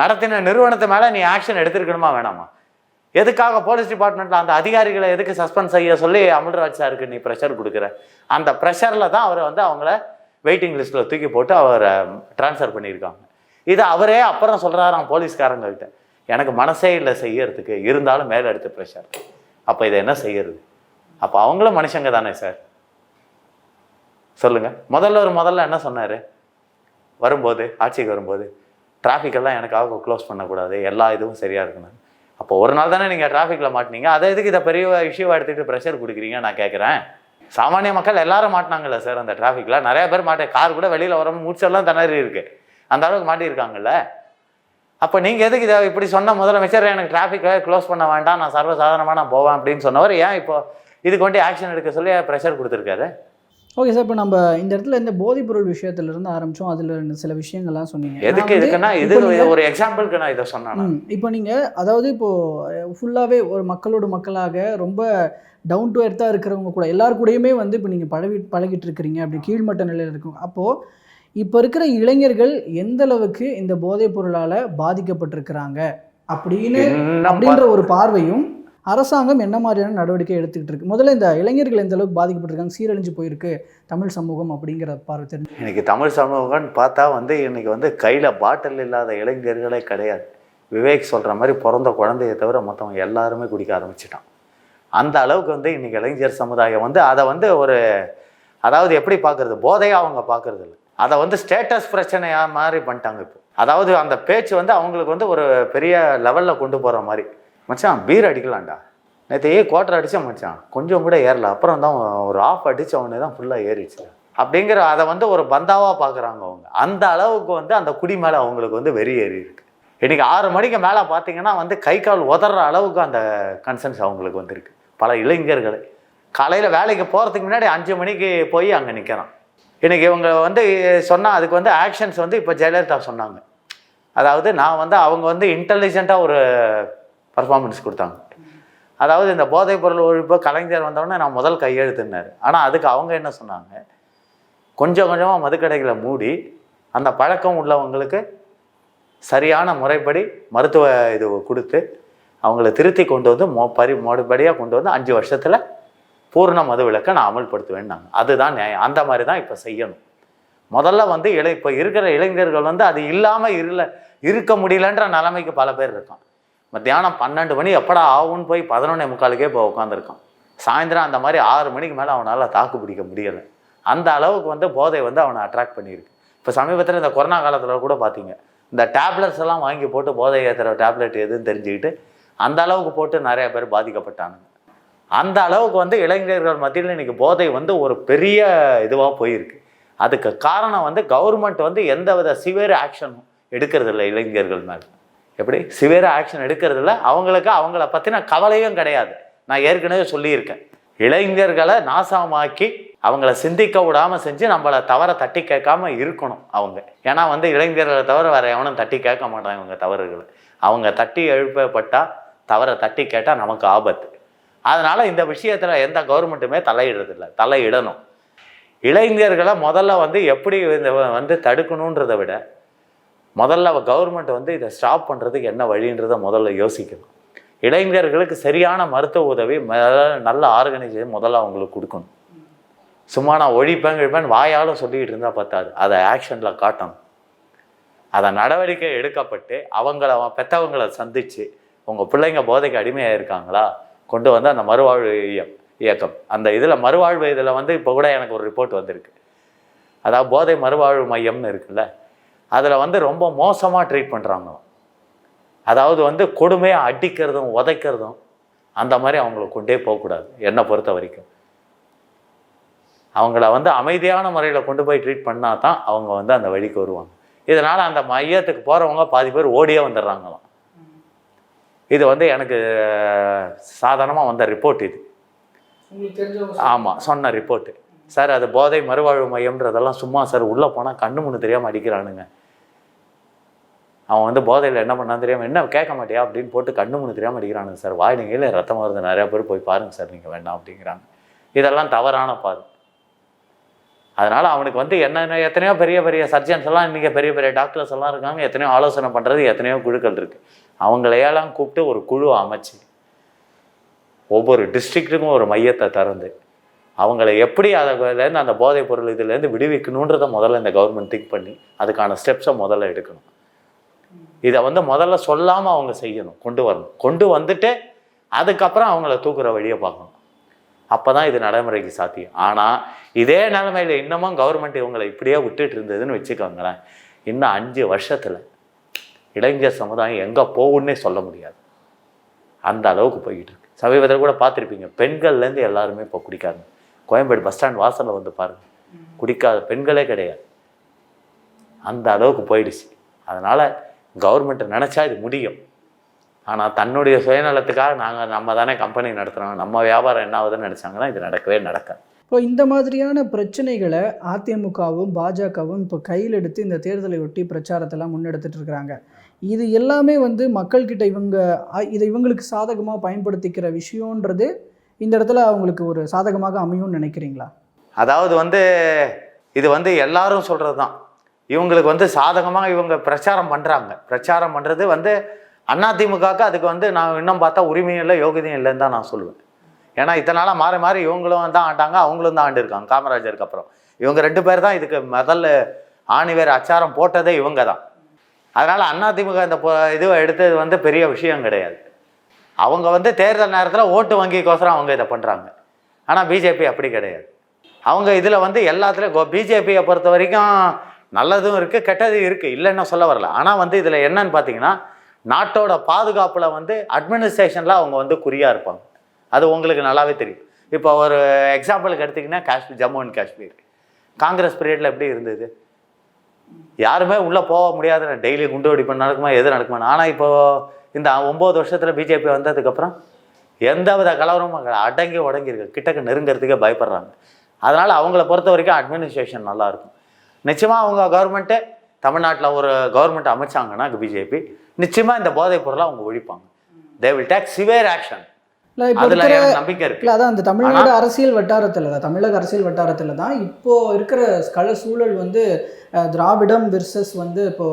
நடத்தின நிறுவனத்து மேலே நீ ஆக்ஷன் எடுத்திருக்கணுமா வேணாமா? எதுக்காக போலீஸ் டிபார்ட்மெண்ட்டில் அந்த அதிகாரிகளை எதுக்கு சஸ்பெண்ட் செய்ய சொல்லி அமல்ராஜ் சாருக்கு நீ ப்ரெஷர் கொடுக்குற? அந்த ப்ரெஷரில் தான் அவரை வந்து அவங்கள வெயிட்டிங் லிஸ்ட்டில் தூக்கி போட்டு அவரை ட்ரான்ஸ்ஃபர் பண்ணியிருக்காங்க. இது அவரே அப்புறம் சொல்கிறாராம் போலீஸ்காரங்கள்கிட்ட எனக்கு மனசே இல்லை செய்யறதுக்கு. இருந்தாலும் மேலே எடுத்து ப்ரெஷர் அப்போ இதை என்ன செய்யறது? அப்போ அவங்களும் மனுஷங்க தானே சார் சொல்லுங்க. முதல்ல ஒரு முதல்ல என்ன சொன்னார்? வரும்போது ஆட்சிக்கு வரும்போது traffic எல்லாம் எனக்காக க்ளோஸ் பண்ணக்கூடாது. எல்லா இதுவும் சரியாக இருக்கணும். அப்போ ஒரு நாள் தானே நீங்கள் டிராஃபிக்கில் மாட்டினீங்க. அதை எதுக்கு இதை பெரிய இஷ்யூவாக எடுத்துகிட்டு ப்ரெஷர் கொடுக்குறீங்க? நான் கேட்குறேன் சாமானிய மக்கள் எல்லாரும் மாட்டினாங்கல்ல சார் அந்த டிராஃபிக்கில் நிறைய பேர் மாட்டேன் கார் கூட வெளியில் வர மூச்செல்லாம் திணறி இருக்கு. அந்த அளவுக்கு மாட்டியிருக்காங்கல்ல? அப்போ நீங்கள் எதுக்கு இதை இப்படி சொன்ன முதலமைச்சர் எனக்கு டிராஃபிக்கை க்ளோஸ் பண்ண வேண்டாம் நான் சர்வசாதாரணமாக நான் போவேன் அப்படின்னு சொன்னவர் ஏன் இப்போ இதுக்கு வேண்டி ஆக்ஷன் எடுக்க சொல்லி ப்ரெஷர் கொடுத்துருக்காரு? ஓகே சார் இப்போ நம்ம இந்த இடத்துல இந்த போதைப் பொருள் விஷயத்துல இருந்து ஆரம்பிச்சோம். அதுல சில விஷயங்கள்லாம் சொன்னீங்க. எதுக்கு வந்து இதுக்குன்னா இது ஒரு எக்ஸாம்பிளுக்கு நான் இதை சொன்னேன் இப்போ நீங்கள் அதாவது இப்போது ஃபுல்லாகவே ஒரு மக்களோட மக்களாக ரொம்ப டவுன் டு எர்த்தாக இருக்கிறவங்க கூட எல்லார் கூடயுமே வந்து இப்போ நீங்கள் பழகி பழகிட்டு இருக்கிறீங்க. அப்படி கீழ்மட்ட நிலையில் இருக்கும் அப்போது இப்போ இருக்கிற இளைஞர்கள் எந்த அளவுக்கு இந்த போதைப் பொருளால் பாதிக்கப்பட்டிருக்கிறாங்க அப்படின்னு அப்படின்ற ஒரு பார்வையும் அரசாங்கம் என்ன மாதிரியான நடவடிக்கை எடுத்துக்கிட்டு இருக்கு? முதல்ல இந்த இளைஞர்கள் எந்த அளவுக்கு பாதிக்கப்பட்டிருக்காங்க சீரழிஞ்சு போயிருக்கு தமிழ் சமூகம் அப்படிங்கிற பார்வை தெரிஞ்சு இன்னைக்கு தமிழ் சமூகம்னு பார்த்தா வந்து இன்னைக்கு வந்து கையில் பாட்டில் இல்லாத இளைஞர்களே கிடையாது. விவேக் சொல்கிற மாதிரி பிறந்த குழந்தைய தவிர மொத்தம் எல்லாருமே குடிக்க ஆரம்பிச்சிட்டான். அந்த அளவுக்கு வந்து இன்னைக்கு இளைஞர் சமுதாயம் வந்து அதை வந்து ஒரு அதாவது எப்படி பார்க்கறது? போதையாக அவங்க பார்க்கறது இல்லை. அதை வந்து ஸ்டேட்டஸ் பிரச்சனையாக மாதிரி பண்ணிட்டாங்க இப்போ. அதாவது அந்த பேச்சு வந்து அவங்களுக்கு வந்து ஒரு பெரிய லெவலில் கொண்டு போகிற மாதிரி. மச்சான் பீர் அடிக்கலாம்டா. நேற்று ஏ குவார்டர் அடித்தான் மச்சான். கொஞ்சம் கூட ஏறல. அப்புறம் தான் ஒரு ஆஃப் அடித்து அவனே தான் ஃபுல்லாக ஏறிடுச்சு. அப்படிங்கிற அதை வந்து ஒரு பந்தாவாக பார்க்குறாங்க அவங்க. அந்த அளவுக்கு வந்து அந்த குடி மேலே அவங்களுக்கு வந்து வெறி ஏறி இருக்கு. இன்றைக்கி ஆறு மணிக்கு மேலே பார்த்தீங்கன்னா வந்து கை கால் உதற அளவுக்கு அந்த கன்சன்ஸ் அவங்களுக்கு வந்திருக்கு. பல இளைஞர்கள். காலையில் வேலைக்கு போகிறதுக்கு முன்னாடி அஞ்சு மணிக்கு போய் அங்கே நிற்கிறான் இன்றைக்கி இவங்க வந்து சொன்னால் அதுக்கு வந்து ஆக்ஷன்ஸ் வந்து இப்போ ஜெயலலிதா சொன்னாங்க. அதாவது நான் வந்து அவங்க வந்து இன்டெலிஜென்ட்டாக ஒரு பர்ஃபார்மன்ஸ் கொடுத்தாங்க. அதாவது இந்த போதைப்பொருள் ஒழிப்பு கலைஞர் வந்தோடனே நான் முதல் கையெழுத்துனார் ஆனால் அதுக்கு அவங்க என்ன சொன்னாங்க? கொஞ்சம் கொஞ்சமாக மதுக்கடைகளை மூடி அந்த பழக்கம் உள்ளவங்களுக்கு சரியான முறைப்படி மருத்துவ இது கொடுத்து அவங்கள திருத்தி கொண்டு வந்து மொ பரி மறுபடியாக கொண்டு வந்து அஞ்சு வருஷத்தில் பூர்ண மது விலக்கை நான் அமல்படுத்துவேன்னாங்க. அதுதான் நியாயம். அந்த மாதிரி தான் இப்போ செய்யணும். முதல்ல வந்து இளை இப்போ இருக்கிற இளைஞர்கள் வந்து அது இல்லாமல் இருல இருக்க முடியலன்ற நிலைமைக்கு பல பேர் இருக்கான் மத்தியானம் பன்னெண்டு மணி எப்படா ஆகும்னு போய் பதினொன்னே முக்காலுக்கே இப்போ உட்காந்துருக்கான் சாயந்தரம் அந்த மாதிரி ஆறு மணிக்கு மேலே அவனால் தாக்கு பிடிக்க முடியலை. அந்த அளவுக்கு வந்து போதை வந்து அவனை அட்ராக்ட் பண்ணியிருக்கு. இப்போ சமீபத்தில் இந்த கொரோனா காலத்தில் கூட பார்த்தீங்க இந்த டேப்லெட்ஸ் எல்லாம் வாங்கி போட்டு போதை ஏற்றுற டேப்லெட் எதுன்னு தெரிஞ்சுக்கிட்டு அந்த அளவுக்கு போட்டு நிறைய பேர் பாதிக்கப்பட்டானுங்க. அந்த அளவுக்கு வந்து இளைஞர்கள் மத்தியில் இன்றைக்கி போதை வந்து ஒரு பெரிய இதுவாக போயிருக்கு. அதுக்கு காரணம் வந்து கவர்மெண்ட் வந்து எந்த வித சிவியர் ஆக்ஷனும் எடுக்கிறதில்ல இளைஞர்கள் மேலே. எப்படி? சிவியர் ஆக்ஷன் எடுக்கிறது இல்லை அவங்களுக்கு அவங்கள பற்றின கவலையும் கிடையாது. நான் ஏற்கனவே சொல்லியிருக்கேன். இளைஞர்களை நாசமாக்கி அவங்கள சிந்திக்க விடாமல் செஞ்சு நம்மளை தவற தட்டி கேட்காம இருக்கணும் அவங்க. ஏன்னா வந்து இளைஞர்களை தவிர வேறு எவனும் தட்டி கேட்க மாட்டாங்க இவங்க தவறுகளை. அவங்க தட்டி எழுப்பப்பட்டால் தவறை தட்டி கேட்டால் நமக்கு ஆபத்து. அதனால் இந்த விஷயத்தில் எந்த கவர்மெண்ட்டுமே தலையிடுறதில்ல. தலையிடணும். இளைஞர்களை முதல்ல வந்து எப்படி இந்த வந்து தடுக்கணுன்றதை விட முதல்ல கவர்மெண்ட் வந்து இதை ஸ்டாப் பண்ணுறதுக்கு என்ன வழின்றதை முதல்ல யோசிக்கணும். இளைஞர்களுக்கு சரியான மருத்துவ உதவி நல்ல ஆர்கனைசேஷன் முதல்ல அவங்களுக்கு கொடுக்கணும். சும்மா நான் ஒழிப்பேன் கிழிப்பேன் வாயாலும் சொல்லிக்கிட்டு இருந்தால் பத்தாது. அதை ஆக்ஷனில் காட்டணும். அதை நடவடிக்கை எடுக்கப்பட்டு அவங்கள பெற்றவங்களை சந்தித்து உங்கள் பிள்ளைங்க போதைக்கு அடிமையாக இருக்காங்களா கொண்டு வந்து அந்த மறுவாழ்வு இயம் இயக்கம். அந்த இதில் மறுவாழ்வு இதில் வந்து இப்போ கூட எனக்கு ஒரு ரிப்போர்ட் வந்திருக்கு. அதாவது போதை மறுவாழ்வு மையம்னு இருக்குல்ல அதில் வந்து ரொம்ப மோசமாக ட்ரீட் பண்ணுறாங்க அதாவது வந்து கொடுமையாக அடிக்கிறதும் உதைக்கிறதும் அந்த மாதிரி அவங்கள கொண்டே போகக்கூடாது என்னை பொறுத்த வரைக்கும். அவங்கள வந்து அமைதியான முறையில் கொண்டு போய் ட்ரீட் பண்ணால் தான் அவங்க வந்து அந்த வழிக்கு வருவாங்க. இதனால் அந்த மையத்துக்கு போகிறவங்க பாதி பேர் ஓடியே வந்துடுறாங்களாம். இது வந்து எனக்கு சாதாரணமாக வந்த ரிப்போர்ட் இது. ஆமாம் சொன்ன ரிப்போர்ட்டு சார் அது போதை மறுவாழ்வு மையம்ன்றதெல்லாம் சும்மா சார் உள்ளே போனால் கண்ணு முன்னு தெரியாமல் அடிக்கிறானுங்க. அவன் வந்து போதையில் என்ன பண்ணான்னு தெரியாமல் என்ன கேட்க மாட்டியா? அப்படின்னு போட்டு கண்ணு முன்னு தெரியாமல் அடிக்கிறானுங்க சார் வாய் நீங்களே ரத்தம் வருது. நிறையா பேர் போய் பாருங்க சார் நீங்கள் வேண்டாம் அப்படிங்கிறாங்க. இதெல்லாம் தவறான பாது. அதனால் அவனுக்கு வந்து என்னென்ன எத்தனையோ பெரிய பெரிய சர்ஜன்ஸ் எல்லாம் இன்றைக்கி பெரிய பெரிய டாக்டர்ஸ் எல்லாம் இருக்காங்க. எத்தனையோ ஆலோசனை பண்ணுறது எத்தனையோ குழுக்கள் இருக்குது அவங்களையெல்லாம் கூப்பிட்டு ஒரு குழு அமைச்சு ஒவ்வொரு டிஸ்ட்ரிக்ட்டுக்கும் ஒரு மையத்தை திறந்து அவங்கள எப்படி அதிலேருந்து அந்த போதைப் பொருள் இதுலேருந்து விடுவிக்கணுன்றதை முதல்ல இந்த கவர்மெண்ட் திங்க் பண்ணி அதுக்கான ஸ்டெப்ஸை முதல்ல எடுக்கணும். இதை வந்து முதல்ல சொல்லாமல் அவங்க செய்யணும் கொண்டு வரணும். கொண்டு வந்துட்டு அதுக்கப்புறம் அவங்கள தூக்குற வழியை பார்க்கணும். அப்போ தான் இது நடைமுறைக்கு சாத்தியம். ஆனால் இதே நிலைமையில் இன்னமும் கவர்மெண்ட் இவங்களை இப்படியே விட்டுட்டு இருந்ததுன்னு வச்சுக்கோங்களேன். இன்னும் அஞ்சு வருஷத்தில் இளைஞர் சமுதாயம் எங்கே போகுன்னே சொல்ல முடியாது. அந்த அளவுக்கு போய்கிட்டு இருக்கு. சமீபத்தில் கூட பார்த்துருப்பீங்க பெண்கள்லேருந்து எல்லாருமே இப்போ குடிக்காங்க. கோயம்பேடு பஸ் ஸ்டாண்ட் வாசலில் வந்து பாருங்க. குடிக்காத பெண்களே கிடையாது. அந்த அளவுக்கு போயிடுச்சு. அதனால் கவர்மெண்ட் நினச்சா இது முடியும். ஆனால் தன்னுடைய சுயநலத்துக்காக நாங்கள் நம்ம தானே கம்பெனி நடத்துகிறோம் நம்ம வியாபாரம் என்ன ஆகுதுன்னு நினச்சாங்கன்னா இது நடக்கவே நடக்காது. இப்போ இந்த மாதிரியான பிரச்சனைகளை அதிமுகவும் பாஜகவும் இப்போ கையில் எடுத்து இந்த தேர்தலை ஒட்டி பிரச்சாரத்தெல்லாம் முன்னெடுத்துட்டு இருக்கிறாங்க. இது எல்லாமே வந்து மக்கள்கிட்ட இவங்க இதை இவங்களுக்கு சாதகமாக பயன்படுத்திக்கிற விஷயன்றது இந்த இடத்துல அவங்களுக்கு ஒரு சாதகமாக அமையும்னு நினைக்கிறீங்களா? அதாவது வந்து இது வந்து எல்லாரும் சொல்கிறது தான் இவங்களுக்கு வந்து சாதகமாக இவங்க பிரச்சாரம் பண்ணுறாங்க பிரச்சாரம் பண்ணுறது வந்து அதிமுகவுக்கு அதுக்கு வந்து நான் இன்னும் பார்த்தா உரிமையும் இல்லை யோகியதையும் இல்லைன்னு தான் நான் சொல்லுவேன். ஏன்னா இத்தனால மாறி மாறி இவங்களும் தான் ஆண்டாங்க அவங்களும் தான் ஆண்டு இருக்காங்க காமராஜருக்கு அப்புறம். இவங்க ரெண்டு பேர் தான் இதுக்கு முதல்ல ஆணிவேர் அச்சாரம் போட்டதே இவங்க தான். அதனால் அதிமுக இந்த இதுவை எடுத்தது வந்து பெரிய விஷயம் கிடையாது. அவங்க வந்து தேர்தல் நேரத்தில் ஓட்டு வங்கிக்கோசரம் அவங்க இதை பண்ணுறாங்க ஆனால் பிஜேபி அப்படி கிடையாது. அவங்க இதில் வந்து எல்லாத்துலேயும் பிஜேபியை பொறுத்த வரைக்கும் நல்லதும் இருக்குது கெட்டதும் இருக்குது இல்லைன்னு சொல்ல வரல. ஆனால் வந்து இதில் என்னன்னு பார்த்தீங்கன்னா நாட்டோட பாதுகாப்பில் வந்து அட்மினிஸ்ட்ரேஷனில் அவங்க வந்து குறியாக இருப்பாங்க. அது உங்களுக்கு நல்லாவே தெரியும். இப்போ ஒரு எக்ஸாம்பிளுக்கு எடுத்திங்கன்னா காஷ்மீர் ஜம்மு அண்ட் காஷ்மீர். காங்கிரஸ் பீரியடில் எப்படி இருந்தது? யாருமே உள்ளே போக முடியாது. டெய்லி குண்டு வெடிப்பு நடக்குமா எது நடக்குமா? ஆனால் இப்போது இந்த ஒம்பது வருஷத்தில் பிஜேபி வந்ததுக்கப்புறம் எந்த வித கலவரமும் கிடையாது. அடங்கி உடங்கிருக்கு கிட்டக்க நெருங்கிறதுக்கே பயப்படுறாங்க. அதனால் அவங்கள பொறுத்த வரைக்கும் அட்மினிஸ்ட்ரேஷன் நல்லாயிருக்கும் நிச்சயமாக அவங்க கவர்மெண்ட்டு தமிழ்நாட்டில் ஒரு கவர்மெண்ட் அமைச்சாங்கன்னா பிஜேபி நிச்சயமாக இந்த போதைப் பொருளை அவங்க ஒழிப்பாங்க. They will take severe action அதான் அந்த தமிழ்நாடு அரசியல் வட்டாரத்தில் தான் தமிழக அரசியல் வட்டாரத்தில் தான் இப்போ இருக்கிற கள சூழல் வந்து திராவிடம் விர்சஸ் வந்து இப்போ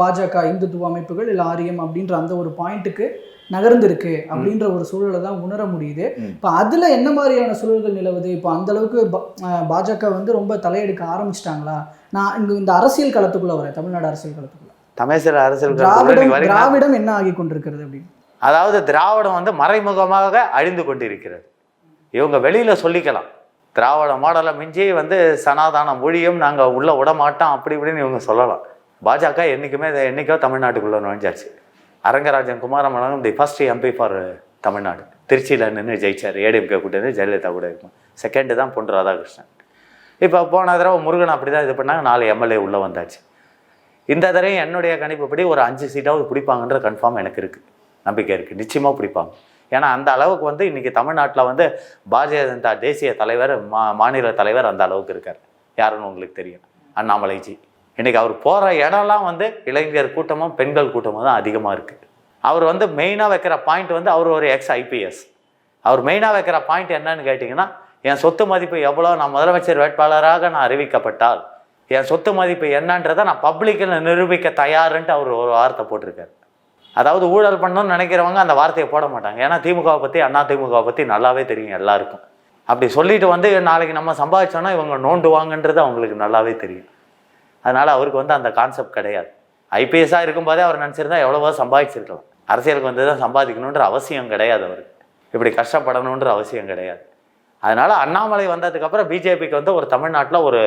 பாஜக இந்துத்துவ அமைப்புகள் இல்லை ஆரியம் அப்படின்ற அந்த ஒரு பாயிண்ட்டுக்கு நகர்ந்திருக்கு அப்படின்ற ஒரு சூழலை தான் உணர முடியுது. இப்போ அதில் என்ன மாதிரியான சூழல்கள் நிலவுது? இப்போ அந்த அளவுக்கு பாஜக வந்து ரொம்ப தலையெடுக்க ஆரம்பிச்சிட்டாங்களா? நான் இங்க இந்த அரசியல் களத்துக்குள்ள வரேன் தமிழ்நாடு அரசியல் களத்துக்குள்ள. தமிழக அரசியல் திராவிடம் என்ன ஆகி கொண்டிருக்கிறது அப்படின்னு. அதாவது திராவிடம் வந்து மறைமுகமாக அழிந்து கொண்டிருக்கிறது. இவங்க வெளியில் சொல்லிக்கலாம். திராவிட மாடலை மிஞ்சி வந்து சனாதன மொழியும் நாங்கள் உள்ளே விட மாட்டோம் அப்படி இப்படின்னு இவங்க சொல்லலாம். பாஜக என்றைக்குமே என்றைக்கோ தமிழ்நாட்டுக்குள்ளே நுழைஞ்சாச்சு. Arangarajan Kumaramanan the first MP for Tamil Nadu. திருச்சியில் நின்று ஜெயிச்சார். ஏடிஎம்கே கூட இருந்து ஜெயலலிதா கூட இருக்கும் செகண்டு தான் பொன் ராதாகிருஷ்ணன். இப்போ போன தடவை முருகன் அப்படி தான் இது பண்ணாங்க. நாலு எம்எல்ஏ உள்ளே வந்தாச்சு. இந்த தடவையும் என்னுடைய கணிப்புப்படி ஒரு அஞ்சு சீட்டாவது பிடிப்பாங்கன்ற கன்ஃபார்ம் எனக்கு இருக்குது நம்பிக்கை இருக்குது நிச்சயமாக பிடிப்பாங்க. ஏன்னா அந்த அளவுக்கு வந்து இன்றைக்கி தமிழ்நாட்டில் வந்து பாரதிய ஜனதா தேசிய தலைவர் மா மாநில தலைவர் அந்த அளவுக்கு இருக்கார். யாருன்னு உங்களுக்கு தெரியும்? அண்ணாமலைஜி இன்றைக்கி அவர் போகிற இடம்லாம் வந்து இளைஞர் கூட்டமும் பெண்கள் கூட்டமும் தான் அதிகமாக இருக்குது அவர் வந்து மெயினாக வைக்கிற பாயிண்ட் வந்து அவர் ஒரு எக்ஸ் ஐபிஎஸ் அவர் மெயினாக வைக்கிற பாயிண்ட் என்னன்னு கேட்டிங்கன்னா என் சொத்து மதிப்பு எவ்வளோ நான் முதலமைச்சர் வேட்பாளராக நான் அறிவிக்கப்பட்டால் என் சொத்து மதிப்பு என்னன்றதை நான் பப்ளிக்கில் நிரூபிக்க தயாருன்ட்டு அவர் ஒரு வார்த்தை போட்டிருக்காரு. அதாவது ஊழல் பண்ணணும்னு நினைக்கிறவங்க அந்த வார்த்தையை போட மாட்டாங்க. ஏன்னா திமுகவை பற்றி அண்ணா திமுகவை பற்றி நல்லாவே தெரியும் எல்லாருக்கும். அப்படி சொல்லிட்டு வந்து நாளைக்கு நம்ம சம்பாதிச்சோன்னா இவங்க நோண்டுவாங்கன்றது அவங்களுக்கு நல்லாவே தெரியும். அதனால் அவருக்கு வந்து அந்த கான்செப்ட் கிடையாது. ஐபிஎஸ்ஸாக இருக்கும்போதே அவர் நினச்சிருந்தா எவ்வளவோ சம்பாதிச்சிருக்கலாம். அரசியலுக்கு வந்து தான் சம்பாதிக்கணுன்ற அவசியம் கிடையாது அவருக்கு. இப்படி கஷ்டப்படணுன்ற அவசியம் கிடையாது. அதனால் அண்ணாமலை வந்ததுக்கப்புறம் பிஜேபிக்கு வந்து ஒரு தமிழ்நாட்டில் ஒரு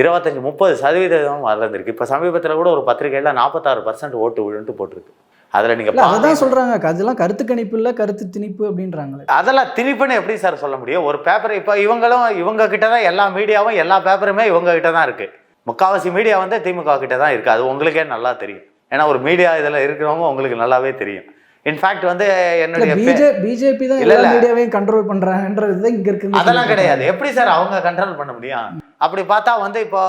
இருபத்தஞ்சி முப்பது சதவீதம் வளர்ந்துருக்கு. இப்போ சமீபத்தில் கூட ஒரு பத்திரிகையில் நாற்பத்தாறு பர்சன்ட் ஓட்டு விழுன்ட்டு போட்டிருக்கு. அதில் நீங்கள் அதான் சொல்றாங்க. அதெல்லாம் கருத்து கணிப்பு இல்ல கருத்து திணிப்பு அப்படின்றாங்களே. அதெல்லாம் திணிப்புன்னு எப்படி சார் சொல்ல முடியும்? ஒரு பேப்பர் இப்போ இவங்களும் இவங்க கிட்ட தான் எல்லா மீடியாவும் எல்லா பேப்பருமே இவங்க கிட்ட தான் இருக்கு. முக்காவாசி மீடியா வந்து திமுக கிட்ட தான் இருக்கு. அது உங்களுக்கே நல்லா தெரியும். ஏன்னா ஒரு மீடியா இதில் இருக்கிறவங்க உங்களுக்கு நல்லாவே தெரியும். இன்ஃபேக்ட் வந்து என்னுடைய பிஜேபி தான் எல்லா. மீடியாவையும் கண்ட்ரோல் பண்றாங்கன்றது இங்க இருக்கு அதெல்லாம் கிடையாது. எப்படி சார் அவங்க கண்ட்ரோல் பண்ண முடியும்? அப்படி பார்த்தா வந்து இப்போ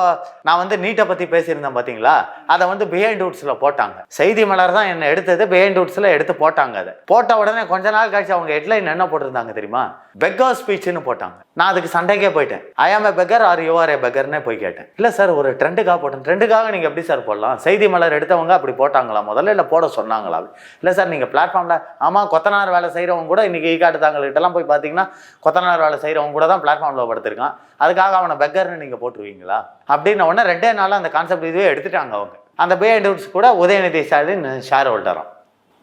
நான் வந்து நீட்டை பற்றி பேசியிருந்தேன் பார்த்தீங்களா அதை வந்து பிஹைண்ட் ரூட்ஸில் போட்டாங்க. செய்தி மலர் தான் என்னை எடுத்தது பிஹைண்ட் ரூட்ஸில் எடுத்து போட்டாங்க அதை. போட்ட உடனே கொஞ்ச நாள் கழிச்சு அவங்க ஹெட்லைன் என்ன போட்டிருந்தாங்க தெரியுமா? பெக்கர் ஸ்பீச்னு போட்டாங்க. நான் அதுக்கு சண்டைக்கே போயிட்டேன். I am a beggar are you are a பெக்கர்னே போய் கேட்டேன். இல்லை சார் ஒரு ட்ரெண்டுக்காக போட்டேன். ட்ரெண்டுக்காக நீங்கள் எப்படி சார் போடலாம்? செய்தி மலர் எடுத்தவங்க அப்படி போட்டாங்களா முதல்ல? இல்லை போட சொன்னாங்களா? இல்லை சார் நீங்கள் பிளாட்ஃபார்மில் ஆமாம் கொத்தனார் வேலை செய்கிறவங்க கூட இன்றைக்கி ஈக்காட்டு e தாங்கள்கிட்டலாம் போய் பார்த்தீங்கன்னா கொத்தனார் வேலை செய்கிறவங்க கூட தான் பிளாட்ஃபார்மில் படுத்திருக்கான் அதுக்காக அவனை பெக்கர்னு நீங்கள் போட்டுருவீங்களா? அப்படின்ன உடனே ரெண்டே நாளில் அந்த கான்செப்ட் இதுவே எடுத்துட்டாங்க அவங்க. அந்த பே அண்ட் கூட உதயநிதி ஸ்டாலின் ஷேர் ஹோல்டரும்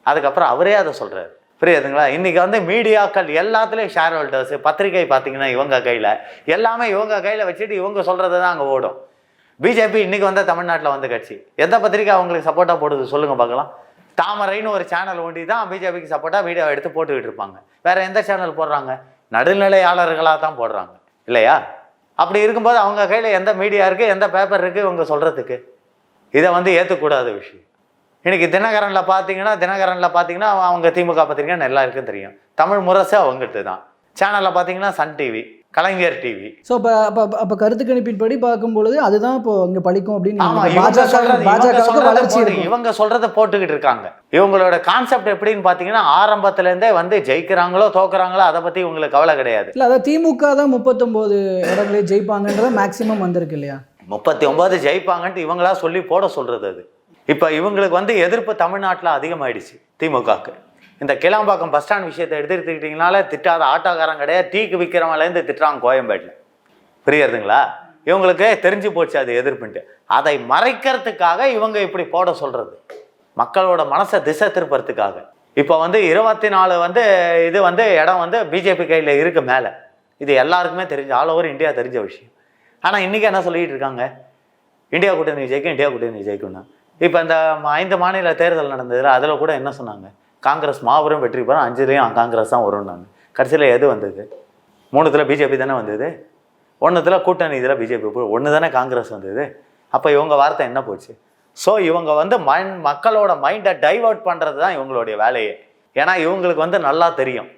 அதுக்கப்புறம் அவரே அதை சொல்கிறாரு புரியுதுங்களா? இன்றைக்கி வந்து மீடியாக்கள் எல்லாத்துலேயும் ஷேர் ஹோல்டர்ஸ் பத்திரிகை பார்த்தீங்கன்னா இவங்க கையில் எல்லாமே இவங்க கையில் வச்சுட்டு இவங்க சொல்கிறது தான் அங்கே ஓடும். பிஜேபி இன்றைக்கி வந்தால் தமிழ்நாட்டில் வந்த கட்சி. எந்த பத்திரிக்கை அவங்களுக்கு சப்போர்ட்டாக போடுது சொல்லுங்கள் பார்க்கலாம். தாமரைன்னு ஒரு சேனல் ஒண்டி தான் பிஜேபிக்கு சப்போர்ட்டாக வீடியோ எடுத்து போட்டுக்கிட்டு இருப்பாங்க. வேற எந்த சேனல் போடுறாங்க? நடுநிலையாளர்களாக தான் போடுறாங்க. இல்லையா? அப்படி இருக்கும்போது அவங்க கையில் எந்த மீடியா இருக்குது எந்த பேப்பர் இருக்குது இவங்க சொல்கிறதுக்கு இதை வந்து ஏற்றக்கூடாத விஷயம். இன்றைக்கி தினகரனில் பார்த்தீங்கன்னா தினகரனில் பார்த்தீங்கன்னா அவங்க திமுக பத்திரிக்கை எல்லாருக்கும் தெரியும். தமிழ் முரசு அவங்ககிட்ட தான் சேனலில் பார்த்தீங்கன்னா Sun TV Kalaignar TV so அப்போ அப்போ அப்போ கருத்து கணிப்பின்படி பார்க்கும்பொழுது அதுதான் இப்போ இங்க பழிக்கும் அப்படின்னு பாஜக சொல்றத வளர்ச்சி இவங்க சொல்றத போட்டுக்கிட்டு இருக்காங்க. இவங்களோட கான்செப்ட் எப்படின்னு பாத்தீங்கன்னா ஆரம்பத்துல இருந்தே வந்து ஜெயிக்கிறாங்களோ தோக்குறாங்களோ அதை பத்தி இவங்களுக்கு கவலை கிடையாது. இல்ல அதான் திமுக தான் முப்பத்தொன்பது இடங்களே ஜெயிப்பாங்கன்றத மேக்சிமம் வந்திருக்கு இல்லையா? முப்பத்தி ஒன்பது ஜெயிப்பாங்கன்ட்டு இவங்களா சொல்லி போட சொல்றது அது. இப்போ இவங்களுக்கு வந்து எதிர்ப்பு தமிழ்நாட்டில் அதிகமாயிடுச்சு திமுகக்கு. இந்த கிளாம்பாக்கம் பஸ் ஸ்டாண்ட் விஷயத்தை எடுத்துக்கிட்டிங்கனால திட்டாத ஆட்டோக்காரன் கிடையாது. டீக்கு விற்கிறவங்கலேருந்து திட்டுறாங்க கோயம்பேட்டில். புரியுறதுங்களா இவங்களுக்கு தெரிஞ்சு போச்சு அது எதிர்ப்புன்ட்டு. அதை மறைக்கிறதுக்காக இவங்க இப்படி போட சொல்கிறது மக்களோட மனசை திசை திருப்புறதுக்காக. இப்போ வந்து இருபத்தி நாலு வந்து இது வந்து இடம் வந்து பிஜேபி கையில் இருக்கு மேலே. இது எல்லாருக்குமே தெரிஞ்ச ஆல் ஓவர் இந்தியா தெரிஞ்ச விஷயம். ஆனால் இன்றைக்கி என்ன சொல்லிகிட்டு இருக்காங்க? இந்தியா கூட்டணி ஜெயிக்கும் இந்தியா கூட்டணி ஜெயிக்கும்னா இப்போ இந்த ஐந்து மாநில தேர்தல் நடந்ததில் அதில் கூட என்ன சொன்னாங்க? காங்கிரஸ் மாபெரும் வெற்றி பெறும் அஞ்சுலேயும் காங்கிரஸ் தான் வரும்னாங்க கடைசியில் எது வந்தது? மூணுத்தில் பிஜேபி தானே வந்தது? ஒன்றுத்தில் கூட்டணி இதில் பிஜேபி ஒன்று தானே காங்கிரஸ் வந்தது? அப்போ இவங்க வார்த்தை என்ன போச்சு? ஸோ இவங்க வந்து மைண்ட் மக்களோட மைண்டை டைவர்ட் பண்ணுறது தான் இவங்களுடைய வேலையே. ஏன்னா இவங்களுக்கு வந்து நல்லா தெரியும்.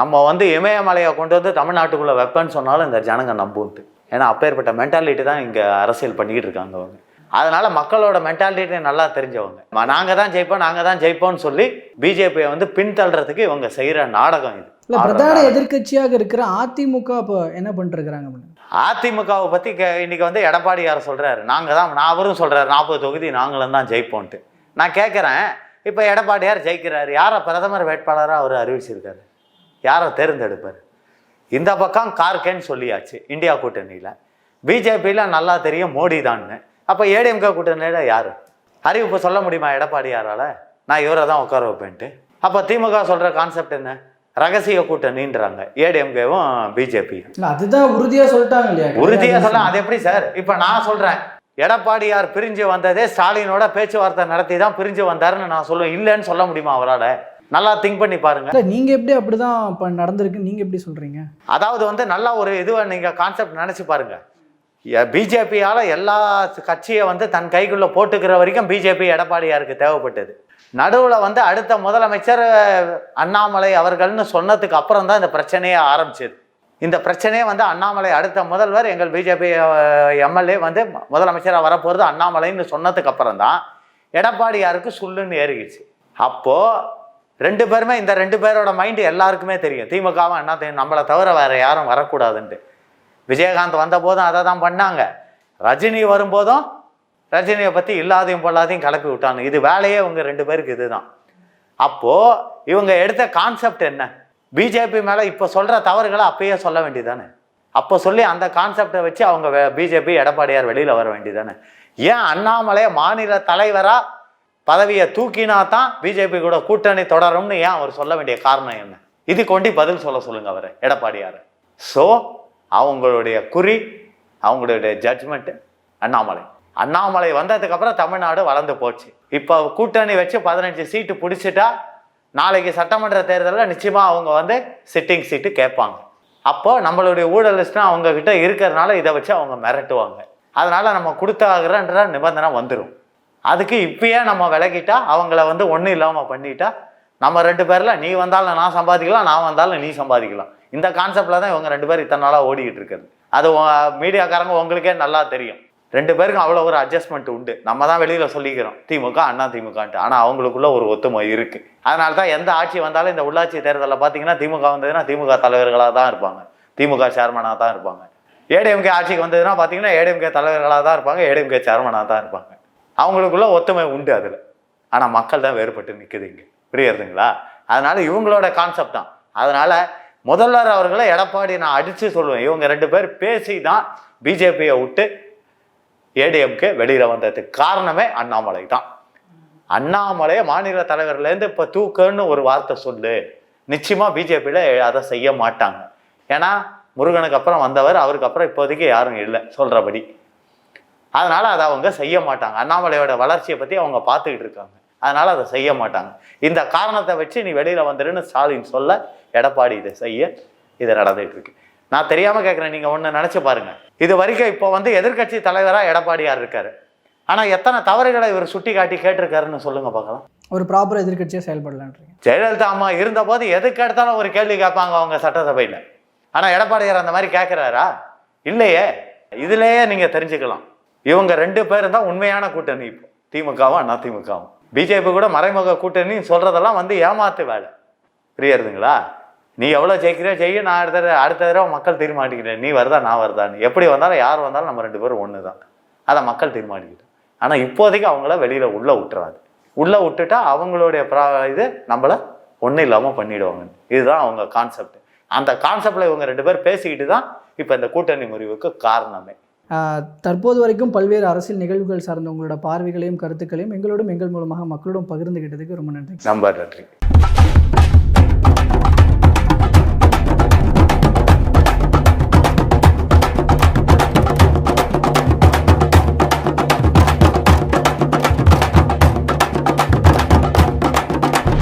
நம்ம வந்து இமயமலையை கொண்டு வந்து தமிழ்நாட்டுக்குள்ளே வைப்பேன்னு சொன்னாலும் இந்த ஜனங்க நம்புன்ட்டு. ஏன்னா அப்பேற்பட்ட மென்டாலிட்டி தான் இங்கே அரசியல் பண்ணிக்கிட்டு இருக்காங்க அவங்க. அதனால மக்களோட மென்டாலிட்டி நல்லா தெரிஞ்சவங்க. நாங்கள் தான் ஜெயிப்போம் நாங்கள் தான் ஜெயிப்போம்னு சொல்லி பிஜேபியை வந்து பின்தள்ளுறதுக்கு இவங்க செய்கிற நாடகம் இது. இல்லை பிரதான எதிர்க்கட்சியாக இருக்கிற அதிமுக இப்போ என்ன மேடம் அதிமுகவை பற்றி இன்னைக்கு வந்து எடப்பாடியார் சொல்கிறாரு நாங்கள் தான் நான் அவரும் சொல்கிறாரு நாற்பது தொகுதி நாங்களும் தான் ஜெயிப்போன்ட்டு. நான் கேட்குறேன் இப்போ எடப்பாடியார் ஜெயிக்கிறாரு. யாரை பிரதமர் வேட்பாளராக அவர் அறிவிச்சிருக்காரு? யாரை தேர்ந்தெடுப்பார்? இந்த பக்கம் கார்கேன்னு சொல்லியாச்சு இந்தியா கூட்டணியில். பிஜேபியில் நல்லா தெரியும் மோடி தான்னு அப்போ ஏடிஎம்கே கூட்டணியில் யார்? அறிவிப்பு சொல்ல முடியுமா எடப்பாடியாரால்? நான் இவரை தான் உட்கார வைப்பேன்ட்டு. அப்போ திமுக சொல்கிற கான்செப்ட் என்ன? ரகசிய கூட்டணின்றாங்க. ஏடிஎம்கேவும் பிஜேபியும். அதுதான் உறுதியாக சொல்லிட்டாங்க இல்லையா? உறுதியா சொல்ல அது எப்படி சார்? இப்ப நான் சொல்றேன். எடப்பாடியார் பிரிஞ்சு வந்ததே ஸ்டாலினோட பேச்சுவார்த்தை நடத்தி தான் பிரிஞ்சு வந்தாருன்னு நான் சொல்லுவேன் இல்லைன்னு சொல்ல முடியுமா அவரால்? நல்லா திங்க் பண்ணி பாருங்க. நீங்கள் எப்படி அப்படிதான் இப்போ நடந்திருக்கு? நீங்கள் எப்படி சொல்கிறீங்க அதாவது வந்து நல்லா ஒரு இதுவை நீங்க கான்செப்ட் நினைச்சு பாருங்க. பிஜேபியால் எல்லா கட்சியை வந்து தன் கைக்குள்ளே போட்டுக்கிற வரைக்கும் பிஜேபி எடப்பாடியாருக்கு தேவைப்பட்டது. நடுவில் வந்து அடுத்த முதலமைச்சர் அண்ணாமலை அவர்கள்னு சொன்னதுக்கு அப்புறம் தான் இந்த பிரச்சனையே ஆரம்பிச்சது. இந்த பிரச்சனையே வந்து அண்ணாமலை அடுத்த முதல்வர் எங்கள் பிஜேபி எம்எல்ஏ வந்து முதலமைச்சராக வரப்போகிறது அண்ணாமலைன்னு சொன்னதுக்கு அப்புறம் தான் எடப்பாடியாருக்கு சுல்லுன்னு ஏறிடுச்சு அப்போது ரெண்டு பேருமே இந்த ரெண்டு பேரோட மைண்டு எல்லாருக்குமே தெரியும். திமுகவும் அண்ணா தெரியும் நம்மளை தவிர வேறு யாரும் வரக்கூடாதுன்ட்டு. விஜயகாந்த் வந்த போதும் அதை தான் பண்ணாங்க. ரஜினி வரும்போதும் ரஜினியை பற்றி இல்லாதையும் பொல்லாதையும் கலப்பி விட்டாங்க. இது வேலையே இவங்க ரெண்டு பேருக்கு இதுதான். அப்போது இவங்க எடுத்த கான்செப்ட் என்ன? பிஜேபி மேலே இப்போ சொல்கிற தவறுகளை அப்பயே சொல்ல வேண்டியதானே அப்போ சொல்லி அந்த கான்செப்டை வச்சு அவங்க பிஜேபி எடப்பாடியார் வெளியில் வர வேண்டியதானே ஏன் அண்ணாமலை மாநில தலைவராக பதவியை தூக்கினா தான் பிஜேபி கூட கூட்டணி தொடரும்னு ஏன் அவர் சொல்ல வேண்டிய காரணம் என்ன? இது கொண்டு பதில் சொல்ல சொல்லுங்க அவர் எடப்பாடியார். ஸோ அவங்களுடைய குறி அவங்களுடைய ஜட்ஜ்மெண்ட்டு அண்ணாமலை. அண்ணாமலை வந்ததுக்கப்புறம் தமிழ்நாடு வளர்ந்து போச்சு. இப்போ கூட்டணி வச்சு பதினஞ்சு சீட்டு பிடிச்சிட்டா நாளைக்கு சட்டமன்ற தேர்தலில் நிச்சயமாக அவங்க வந்து சிட்டிங் சீட்டு கேட்பாங்க. அப்போது நம்மளுடைய ஊழல் அவங்கக்கிட்ட இருக்கிறதுனால இதை வச்சு அவங்க மிரட்டுவாங்க. அதனால் நம்ம கொடுத்தாகிறன்ற நிபந்தனை வந்துடும் அதுக்கு இப்பயே நம்ம விலகிட்டா அவங்கள வந்து ஒன்றும் இல்லாமல் பண்ணிட்டா நம்ம ரெண்டு பேரில் நீ வந்தாலும் நான் சம்பாதிக்கலாம் நான் வந்தாலும் நீ சம்பாதிக்கலாம். இந்த கான்செப்டில் தான் இவங்க ரெண்டு பேரும் இத்தனை நாளாக ஓடிக்கிட்டு இருக்குது. அது மீடியாக்காரங்க உங்களுக்கே நல்லா தெரியும். ரெண்டு பேருக்கும் அவ்வளோ ஒரு அட்ஜஸ்ட்மெண்ட் உண்டு. நம்ம தான் வெளியில் சொல்லிக்கிறோம் திமுக அண்ணா திமுகன்ட்டு. ஆனால் அவங்களுக்குள்ள ஒரு ஒத்துமை இருக்குது அதனால தான் எந்த ஆட்சி வந்தாலும் இந்த உள்ளாட்சி தேர்தலில் பார்த்தீங்கன்னா திமுக வந்ததுன்னா திமுக தலைவர்களாக தான் இருப்பாங்க. திமுக சேர்மனாக தான் இருப்பாங்க. ஏடிஎம்கே ஆட்சிக்கு வந்ததுன்னா பார்த்தீங்கன்னா ஏடிஎம்கே தலைவர்களாக தான் இருப்பாங்க ஏடிஎம்கே சேர்மனாக தான் இருப்பாங்க. அவங்களுக்குள்ள ஒத்துமை உண்டு அதில். ஆனால் மக்கள் தான் வேறுபட்டு நிற்குது இங்கே. புரியுறதுங்களா? அதனால இவங்களோட கான்செப்ட் தான். அதனால முதல்வர் அவர்களை எடப்பாடி நான் அடித்து சொல்லுவேன். இவங்க ரெண்டு பேர் பேசி தான் பிஜேபியை விட்டு ஏடிஎம்கே வெளியில் வந்ததுக்கு காரணமே அண்ணாமலை தான். அண்ணாமலையை மாநில தலைவர்லேருந்து இப்போ தூக்குன்னு ஒரு வார்த்தை சொல்லு. நிச்சயமாக பிஜேபியில் அதை செய்ய மாட்டாங்க. ஏன்னா முருகனுக்கு அப்புறம் வந்தவர் அவருக்கு அப்புறம் இப்போதைக்கு யாரும் இல்லை சொல்கிறபடி அதனால் அதை அவங்க செய்ய மாட்டாங்க. அண்ணாமலையோட வளர்ச்சியை பற்றி அவங்க பார்த்துக்கிட்டு இருக்காங்க. அதனால அதை செய்ய மாட்டாங்க. இந்த காரணத்தை வச்சு நீ வெளியில் வந்துடுன்னு ஸ்டாலின் சொல்ல எடப்பாடி இதை செய்ய இது நடந்துகிட்டு இருக்கு. நான் தெரியாமல் கேட்குறேன் நீங்கள் ஒன்று நினச்சி பாருங்க. இது வரைக்கும் இப்போ வந்து எதிர்க்கட்சி தலைவராக எடப்பாடியார் இருக்காரு. ஆனால் எத்தனை தவறுகளை இவர் சுட்டி காட்டி கேட்டிருக்காருன்னு சொல்லுங்க பார்க்கலாம். ஒரு ப்ராப்பர் எதிர்க்கட்சியாக செயல்படலான்றீங்க. ஜெயலலிதா அம்மா இருந்தபோது எதுக்கு எடுத்தாலும் ஒரு கேள்வி கேட்பாங்க அவங்க சட்டசபையில். ஆனால் எடப்பாடியார் அந்த மாதிரி கேட்குறாரா இல்லையே. இதுலேயே நீங்கள் தெரிஞ்சுக்கலாம். இவங்க ரெண்டு பேரும் தான் உண்மையான கூட்டணி இப்போ. திமுகவும் அண்ணா திமுகவும் பிஜேபி கூட மறைமுக கூட்டணி சொல்கிறதெல்லாம் வந்து ஏமாத்து வேலை. புரியறதுங்களா? நீ எவ்வளோ ஜெயிக்கிறியோ ஜெய்ய நான் அடுத்த தடவை- அடுத்த தடவை மக்கள் தீர்மானிக்கிறேன். நீ வருதா நான் வருதான்னு. எப்படி வந்தாலும் யார் வந்தாலும் நம்ம ரெண்டு பேரும் ஒன்று தான் அதை மக்கள் தீர்மானிக்கிட்டோம். ஆனால் இப்போதைக்கு அவங்கள வெளியில் உள்ளே விட்டுறாது. உள்ளே விட்டுட்டா அவங்களுடைய ப்ரா இது நம்மளை ஒன்றும் இல்லாமல் பண்ணிவிடுவாங்கன்னு இதுதான் அவங்க கான்செப்ட் அந்த கான்செப்டில் இவங்க ரெண்டு பேர் பேசிக்கிட்டு தான் இப்போ இந்த கூட்டணி முறிவுக்கு காரணமே. தற்போது வரைக்கும் பல்வேறு அரசியல் நிகழ்வுகள் சார்ந்த உங்களோட பார்வைகளையும் கருத்துக்களையும் எங்களோடும் எங்கள் மூலமாக மக்களோடும் பகிர்ந்துகிட்டதுக்கு ரொம்ப நன்றி. ரொம்ப நன்றி.